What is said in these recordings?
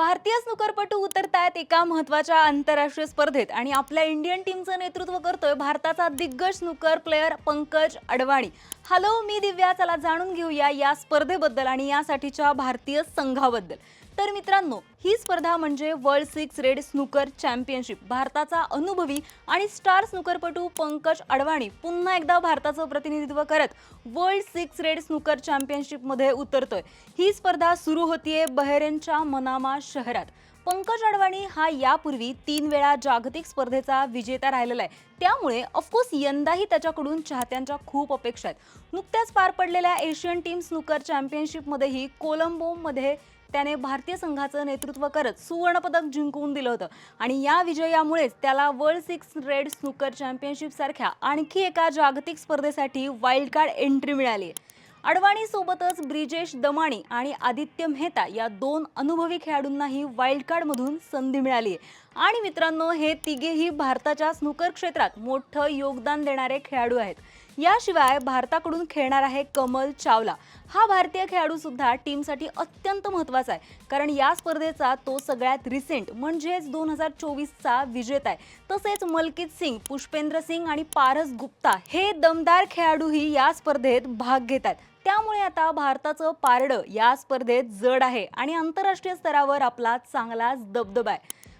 भारतीय स्नूकरपटू उतरतायत एका महत्त्वाच्या आंतरराष्ट्रीय स्पर्धेत आणि आपल्या इंडियन टीमचं नेतृत्व करतोय भारताचा दिग्गज snooker player Pankaj Advani. Hello मी दिव्या. चला जाणून घेऊया या स्पर्धेबद्दल आणि यासाठीच्या भारतीय संघाबद्दल. तर मित्रांनो ही स्पर्धा म्हणजे world six red snooker championship. भारताचा अनुभवी आणि स्टार स्नूकरपटू पंकज अडवाणी पुन्हा एकदा भारताचं प्रतिनिधित्व करत वर्ल्ड सिक्स रेड स्नूकर चॅम्पियनशिपमध्ये उतरतोय. ही स्पर्धा सुरू होतीये बहरेनच्या मनामा शहरात. पंकज अडवाणी हा यापूर्वी तीन वेळा जागतिक स्पर्धेचा विजेता राहिलेला आहे. त्यामुळे ऑफकोर्स यंदाही त्याच्याकडून चाहत्यांच्या खूप अपेक्षा आहेत. नुकत्याच पार पडलेल्या एशियन टीम स्नूकर चॅम्पियनशिपमध्येही कोलंबोमध्ये त्याने भारतीय संघाचं नेतृत्व करत सुवर्णपदक जिंकवून दिलं होतं. आणि या विजयामुळेच त्याला वर्ल्ड सिक्स रेड स्नूकर चॅम्पियनशिपसारख्या आणखी एका जागतिक स्पर्धेसाठी वाईल्ड कार्ड एंट्री मिळाली आहे. अडवाणी सोबतच ब्रिजेश दमाणी आणि आदित्य मेहता या दोन अनुभवी खेळाडूंनाही वाईल्ड कार्डमधून संधी मिळाली आहे. आणि मित्रांनो हे तिघेही भारताच्या स्नूकर क्षेत्रात मोठं योगदान देणारे खेळाडू आहेत. याशिवाय भारताकडून खेळणार आहे कमल चावला. हा भारतीय खेळाडू सुद्धा टीमसाठी अत्यंत महत्त्वाचा आहे. कारण या स्पर्धेचा तो सगळ्यात रिसेंट म्हणजेच दोन हजार चोवीसचा विजेता आहे. तसेच मलकित सिंग पुष्पेंद्र सिंग आणि पारस गुप्ता हे दमदार खेळाडूही या स्पर्धेत भाग घेत आहेत. त्यामुळे आता भारताचं पारडं या स्पर्धेत जड आहे आणि आंतरराष्ट्रीय स्तरावर आपला चांगलाच दबदबा आहे.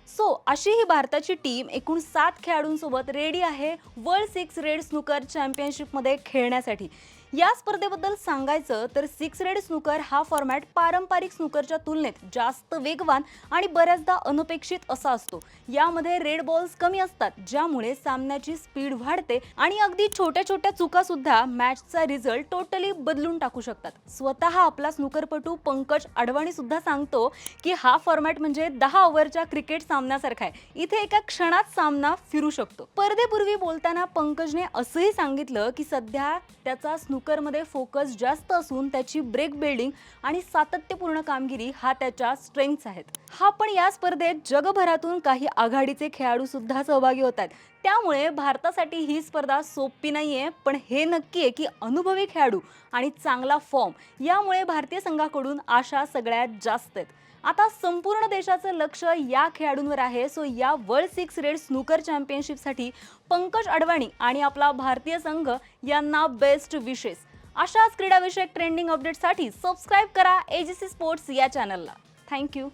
सो अशी ही भारताची टीम एकूण सात खेळाडूंसोबत रेडी आहे वर्ल्ड सिक्स रेड स्नूकर चॅम्पियनशिपमध्ये खेळण्यासाठी. या स्पर्धेबद्दल सांगायचं तर सिक्स रेड स्नूकर हा फॉर्मॅट पारंपरिक स्नूकरच्या तुलनेत जास्त वेगवान आणि बऱ्याचदा अनपेक्षित असा असतो. यामध्ये रेड बॉल्स कमी असतात ज्यामुळे सामन्याची स्पीड वाढते आणि अगदी छोट्या छोट्या चुका सुद्धा मॅचचा रिझल्ट टोटली बदलून टाकू शकतात. स्वतः आपला स्नूकरपटू पंकज अडवाणी सुद्धा सांगतो की हा फॉर्मॅट म्हणजे दहा ओव्हरच्या क्रिकेट सामन्यासारखा आहे. इथे एका क्षणात सामना फिरू शकतो. स्पर्धेपूर्वी बोलताना पंकजने असंही सांगितलं की सध्या त्याचा स्नूकरमध्ये फोकस जास्त असून त्याची ब्रेक बिल्डिंग आणि सातत्यपूर्ण कामगिरी हा त्याच्या स्ट्रेंग्स आहेत. हा पण या स्पर्धेत जगभरातून काही आघाडीचे खेळाडू सुद्धा सहभागी होत आहेत. त्यामुळे भारतासाठी ही स्पर्धा सोपी नाहीये पण हे नक्की आहे की अनुभवी खेळाडू आणि चांगला फॉर्म यामुळे भारतीय संघाकडून आशा सगळ्यात जास्त आहेत. आता संपूर्ण देशाचं लक्ष या खेळाडूंवर आहे सो या वर्ल्ड सिक्स रेड स्नूकर चॅम्पियनशिपसाठी पंकज अडवाणी आणि आपला भारतीय संघ यांना बेस्ट विशेष अशाच क्रीडाविषयक ट्रेंडिंग अपडेटसाठी सबस्क्राईब करा एजीसी स्पोर्ट्स या चॅनलला थँक्यू